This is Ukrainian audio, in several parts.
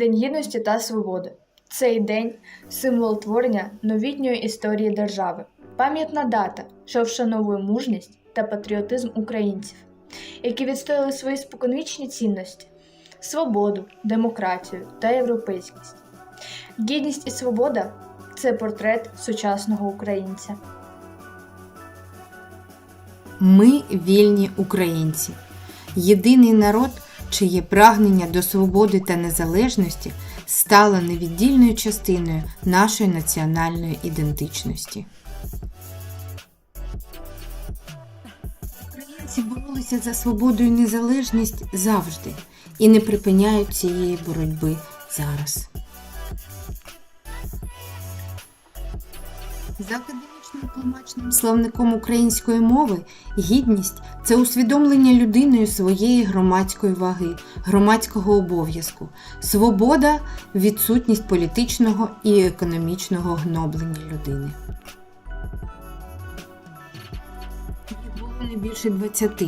День гідності та свободи. Цей день символ творення новітньої історії держави, пам'ятна дата, що вшановує мужність та патріотизм українців, які відстояли свої споконвічні цінності, свободу, демократію та європейськість. Гідність і свобода це портрет сучасного українця. Ми вільні українці, єдиний народ, чиє прагнення до свободи та незалежності стало невіддільною частиною нашої національної ідентичності. Українці боролися за свободу і незалежність завжди і не припиняють цієї боротьби зараз. За академічним тлумачним словником української мови гідність це усвідомлення людиною своєї громадської ваги, громадського обов'язку, свобода, відсутність політичного і економічного гноблення людини. Їх було не більше 20.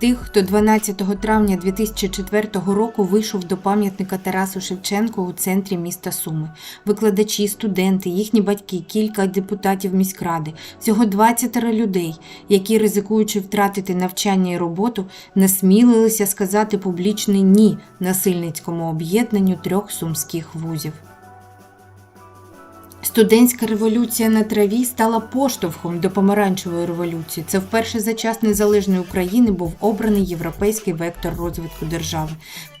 Тих, хто 12 травня 2004 року вийшов до пам'ятника Тарасу Шевченку у центрі міста Суми. Викладачі, студенти, їхні батьки, кілька депутатів міськради, всього 20 людей, які, ризикуючи втратити навчання і роботу, насмілилися сказати публічне ні насильницькому об'єднанню трьох сумських вузів. Студентська революція на траві стала поштовхом до помаранчевої революції. Це вперше за час незалежної України був обраний європейський вектор розвитку держави.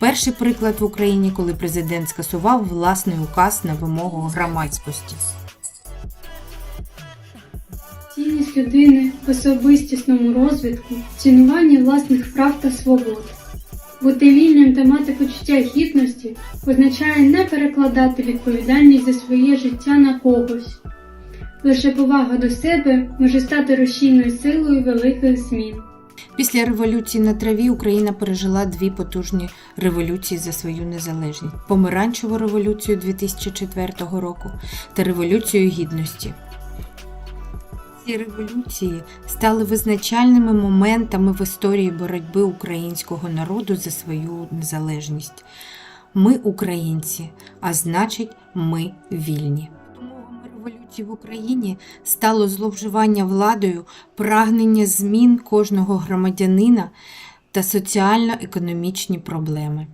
Перший приклад в Україні, коли президент скасував власний указ на вимогу громадськості. Цінність людини в особистісному розвитку, цінування власних прав та свобод. Бути вільним та мати почуття гідності означає не перекладати відповідальність за своє життя на когось. Лише повага до себе може стати рушійною силою великих змін. Після революції на траві Україна пережила дві потужні революції за свою незалежність: помаранчеву революцію 2004 року та революцію гідності. Ці революції стали визначальними моментами в історії боротьби українського народу за свою незалежність. Ми українці, а значить, ми вільні. Революції в Україні стало зловживання владою, прагнення змін кожного громадянина та соціально-економічні проблеми.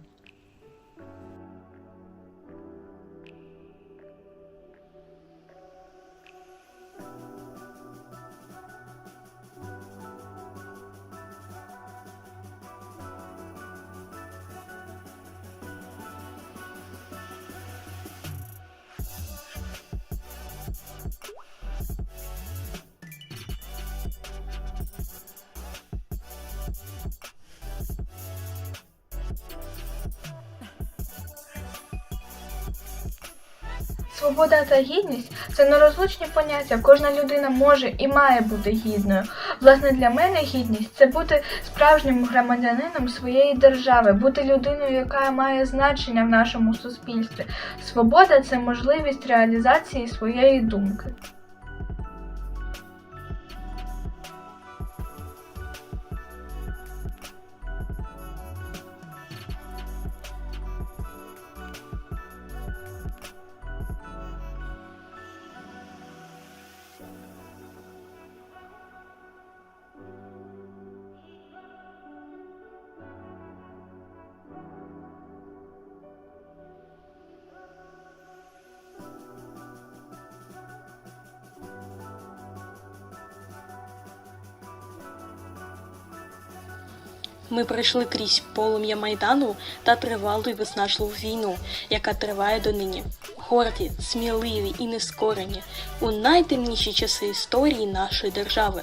Свобода та гідність це нерозлучні поняття. Кожна людина може і має бути гідною. Власне, для мене гідність це бути справжнім громадянином своєї держави, бути людиною, яка має значення в нашому суспільстві. Свобода це можливість реалізації своєї думки. Ми пройшли крізь полум'я майдану та тривалу й виснажливу війну, яка триває донині. Горді, сміливі і нескорені у найтемніші часи історії нашої держави.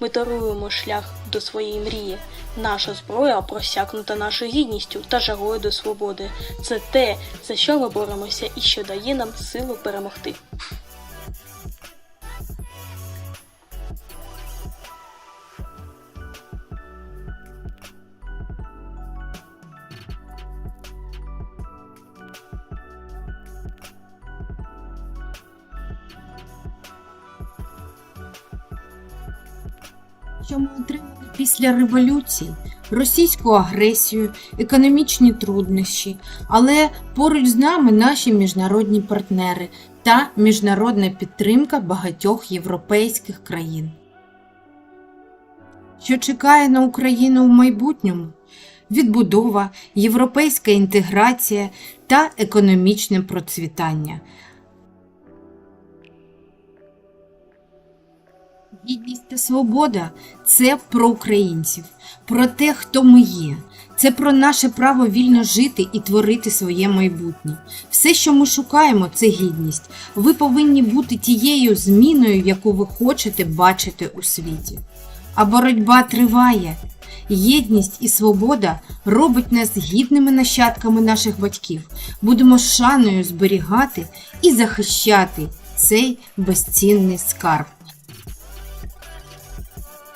Ми торуємо шлях до своєї мрії. Наша зброя просякнута нашою гідністю та жагою до свободи. Це те, за що ми боремося і що дає нам силу перемогти. Що ми отримали після революції, російську агресію, економічні труднощі, але поруч з нами наші міжнародні партнери та міжнародна підтримка багатьох європейських країн. Що чекає на Україну в майбутньому? Відбудова, європейська інтеграція та економічне процвітання. Гідність та свобода це про українців, про те, хто ми є. Це про наше право вільно жити і творити своє майбутнє. Все, що ми шукаємо, це гідність. Ви повинні бути тією зміною, яку ви хочете бачити у світі. А боротьба триває. Єдність і свобода робить нас гідними нащадками наших батьків. Будемо шаною зберігати і захищати цей безцінний скарб.